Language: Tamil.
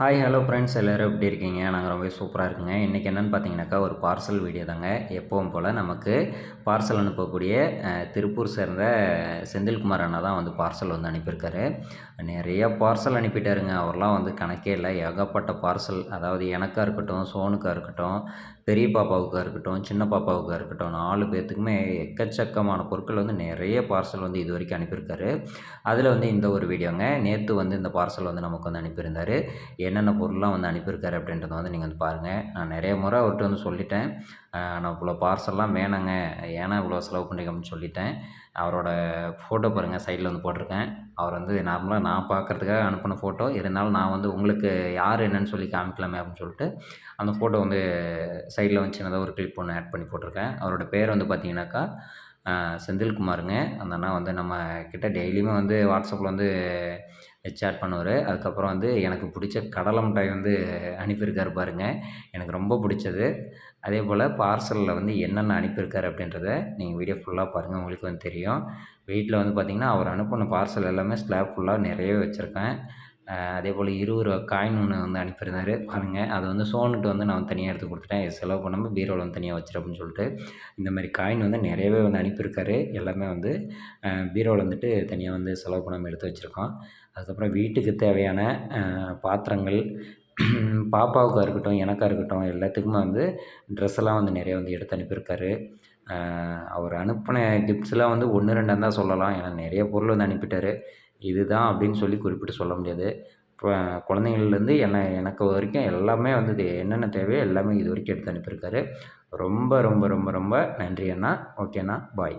ஹாய் ஹலோ ஃப்ரெண்ட்ஸ் எல்லோரும் எப்படி இருக்கீங்க? நாங்கள் ரொம்ப சூப்பராக இருக்குங்க. இன்றைக்கி என்னென்னு பார்த்தீங்கன்னாக்கா ஒரு பார்சல் வீடியோ தாங்க. எப்பவும் போல் நமக்கு பார்சல் அனுப்பக்கூடிய திருப்பூர் சேர்ந்த செந்தில்குமார் அண்ணா தான் வந்து பார்சல் வந்து அனுப்பியிருக்காரு. நிறைய பார்சல் அனுப்பிட்டாருங்க. அவர்லாம் வந்து கணக்கே இல்லை. ஏகப்பட்ட பார்சல் அதாவது எனக்காக இருக்கட்டும் சோனுக்காக இருக்கட்டும் பெரிய பாப்பாவுக்காக இருக்கட்டும் சின்ன பாப்பாவுக்காக இருக்கட்டும் நாலு பேர்த்துக்குமே எக்கச்சக்கமான பொருட்கள் வந்து நிறைய பார்சல் வந்து இது வரைக்கும் அனுப்பியிருக்காரு. அதில் வந்து இந்த ஒரு வீடியோங்க நேற்று வந்து இந்த பார்சல் வந்து நமக்கு வந்து அனுப்பியிருந்தார். என்னென்ன பொருள்லாம் வந்து அனுப்பியிருக்காரு அப்படின்றத வந்து நீங்கள் வந்து பாருங்கள் நான் நிறைய முறை அவர்கிட்ட வந்து சொல்லிட்டேன். நான் இவ்வளோ பார்சல்லாம் வேணாங்க. ஏன்னா இவ்வளோ செலவு பண்ணிக்கோம்னு அப்படின்னு சொல்லிட்டேன். அவரோட ஃபோட்டோ பாருங்கள் சைடில் வந்து போட்டிருக்கேன். அவர் வந்து நார்மலாக நான் பார்க்குறதுக்காக அனுப்பின ஃபோட்டோ இருந்தாலும் நான் வந்து உங்களுக்கு யார் என்னன்னு சொல்லி காமிக்கலாமே அப்படின்னு சொல்லிட்டு அந்த ஃபோட்டோ வந்து சைடில் வந்து சின்னதாக ஒரு கிளிப் ஒன்று ஆட் பண்ணி போட்டிருக்கேன். அவரோட பேர் வந்து பார்த்தீங்கன்னாக்கா செந்தில்குமாருங்க. அந்த அண்ணா வந்து நம்ம கிட்ட டெய்லியுமே வந்து வாட்ஸ்அப்பில் வந்து சேட் பண்ணுவார். அதுக்கப்புறம் வந்து எனக்கு பிடிச்ச கடலை மிட்டாய் வந்து அனுப்பியிருக்காரு பாருங்க. எனக்கு ரொம்ப பிடிச்சது. அதே போல் பார்சலில் வந்து என்னென்ன அனுப்பியிருக்காரு அப்படின்றத நீங்கள் வீடியோ ஃபுல்லாக பாருங்கள் உங்களுக்கு வந்து தெரியும். வீட்டில் வந்து பார்த்திங்கன்னா அவர் அனுப்பின பார்சல் எல்லாமே ஸ்லாப் ஃபுல்லாக நிறையவே வச்சுருக்கேன். அதே போல் இருபது ரூபா காயின் ஒன்று வந்து அனுப்பியிருந்தாரு. பாருங்கள் அது வந்து சோனுட்டு வந்து நான் தனியாக எடுத்து கொடுத்துட்டேன். செலவு பண்ணாமல் பீரோவில் வந்து தனியாக வச்சிரு அப்படின்னு சொல்லிட்டு இந்த மாதிரி காயின் வந்து நிறையவே வந்து அனுப்பியிருக்காரு. எல்லாமே வந்து பீரோவில் வந்துட்டு தனியாக வந்து செலவு பண்ணாமல் எடுத்து வச்சுருக்கோம் அதுக்கப்புறம் வீட்டுக்கு தேவையான பாத்திரங்கள் பாப்பாவுக்காக இருக்கட்டும் எனக்காக இருக்கட்டும் எல்லாத்துக்குமே வந்து ட்ரெஸ் எல்லாம் வந்து நிறைய வந்து எடுத்து அனுப்பியிருக்காரு. அவர் அனுப்பின கிஃப்ட்ஸ்லாம் வந்து ஒன்று ரெண்டாக தான் சொல்லலாம். ஏன்னா நிறைய பொருள் வந்து அனுப்பிட்டார். இதுதான் அப்படின்னு சொல்லி குறிப்பிட்டு சொல்ல முடியாது. இப்போ குழந்தைங்கள்லேருந்து என்ன எனக்கு வரைக்கும் எல்லாமே வந்து இது என்னென்ன தேவையோ எல்லாமே இது வரைக்கும் எடுத்து அனுப்பியிருக்காரு. ரொம்ப ரொம்ப ரொம்ப ரொம்ப நன்றி அண்ணா. ஓகேண்ணா. பாய்.